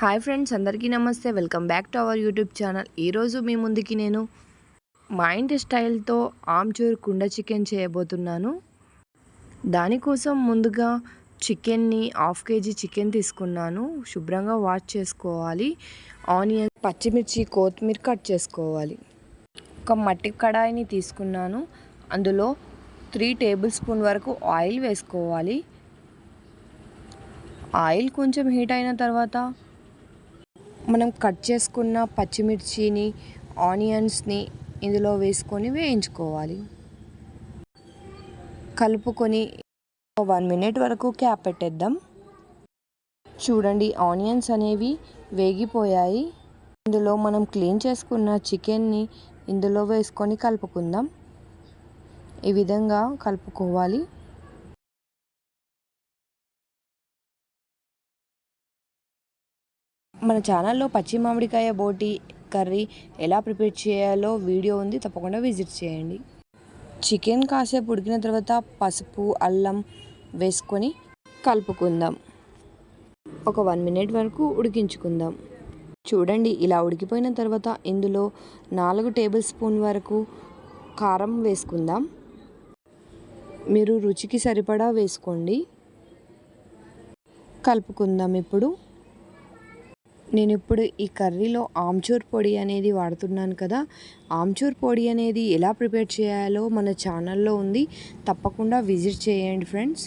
Hi friends అందరికీ నమస్తే. Welcome back to our YouTube channel. ఈరోజు మీ ముందుకి నేను మా ఇంటి స్టైల్తో ఆమ్చూర్ కుండ చికెన్ చేయబోతున్నాను. దానికోసం ముందుగా చికెన్ని హాఫ్ కేజీ చికెన్ తీసుకున్నాను. శుభ్రంగా వాష్ చేసుకోవాలి. ఆనియన్ పచ్చిమిర్చి కొత్తిమీర కట్ చేసుకోవాలి. ఒక మట్టి కడాయిని తీసుకున్నాను. అందులో త్రీ టేబుల్ స్పూన్ వరకు ఆయిల్ వేసుకోవాలి. ఆయిల్ కొంచెం హీట్ అయిన తర్వాత మనం కట్ చేసుకున్న పచ్చిమిర్చిని ఆనియన్స్ని ఇందులో వేసుకొని వేయించుకోవాలి. కలుపుకొని వన్ మినిట్ వరకు క్యాప్ పెట్టేద్దాం. చూడండి ఆనియన్స్ అనేవి వేగిపోయాయి. ఇందులో మనం క్లీన్ చేసుకున్న చికెన్ని ఇందులో వేసుకొని కలుపుకుందాం. ఈ విధంగా కలుపుకోవాలి. మన ఛానల్లో పచ్చి మామిడికాయ బోటి కర్రీ ఎలా ప్రిపేర్ చేయాలో వీడియో ఉంది తప్పకుండా విజిట్ చేయండి. చికెన్ కాసేపు ఉడికిన తర్వాత పసుపు అల్లం వేసుకొని కలుపుకుందాం. ఒక వన్ మినిట్ వరకు ఉడికించుకుందాం. చూడండి ఇలా ఉడికిపోయిన తర్వాత ఇందులో నాలుగు టేబుల్ స్పూన్ వరకు కారం వేసుకుందాం. మీరు రుచికి సరిపడా వేసుకోండి. కలుపుకుందాం ఇప్పుడు. నేను ఇప్పుడు ఈ కర్రీలో ఆమ్చూర్ పొడి అనేది వాడుతున్నాను కదా ఆమ్చూర్ పొడి అనేది ఎలా ప్రిపేర్ చేయాలో మన ఛానల్లో ఉంది. తప్పకుండా విజిట్ చేయండి ఫ్రెండ్స్.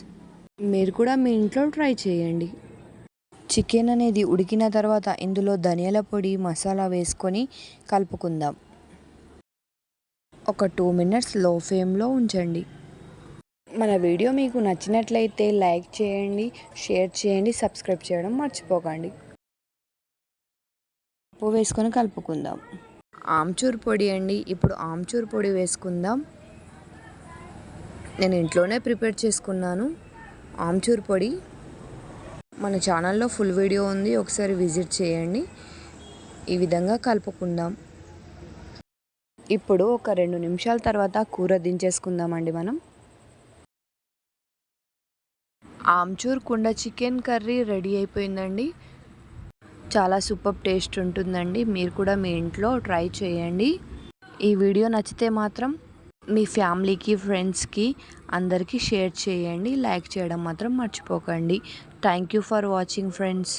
మీరు కూడా మీ ఇంట్లో ట్రై చేయండి. చికెన్ అనేది ఉడికిన తర్వాత ఇందులో ధనియాల పొడి మసాలా వేసుకొని కలుపుకుందాం. ఒక టూ మినిట్స్లో ఫ్లేమ్లో ఉంచండి. మన వీడియో మీకు నచ్చినట్లయితే లైక్ చేయండి షేర్ చేయండి సబ్స్క్రైబ్ చేయడం మర్చిపోకండి. ఉప్పు వేసుకొని కలుపుకుందాం. ఆమ్చూర్ పొడి అండి. ఇప్పుడు ఆమ్చూర్ పొడి వేసుకుందాం. నేను ఇంట్లోనే ప్రిపేర్ చేసుకున్నాను. ఆమ్చూర్ పొడి. మన ఛానల్లో ఫుల్ వీడియో ఉంది. ఒకసారి విజిట్ చేయండి. ఈ విధంగా కలుపుకుందాం. ఇప్పుడు ఒక రెండు నిమిషాల తర్వాత కూర దించేసుకుందామండి మనం. ఆమ్చూర్ కుండ చికెన్ కర్రీ రెడీ అయిపోయిందండి. చాలా సూపర్ టేస్ట్ ఉంటుందండి. మీరు కూడా మీ ఇంట్లో ట్రై చేయండి. ఈ వీడియో నచ్చితే మాత్రం మీ ఫ్యామిలీకి ఫ్రెండ్స్కి అందరికీ షేర్ చేయండి. లైక్ చేయడం మాత్రం మర్చిపోకండి. Thank you for watching friends.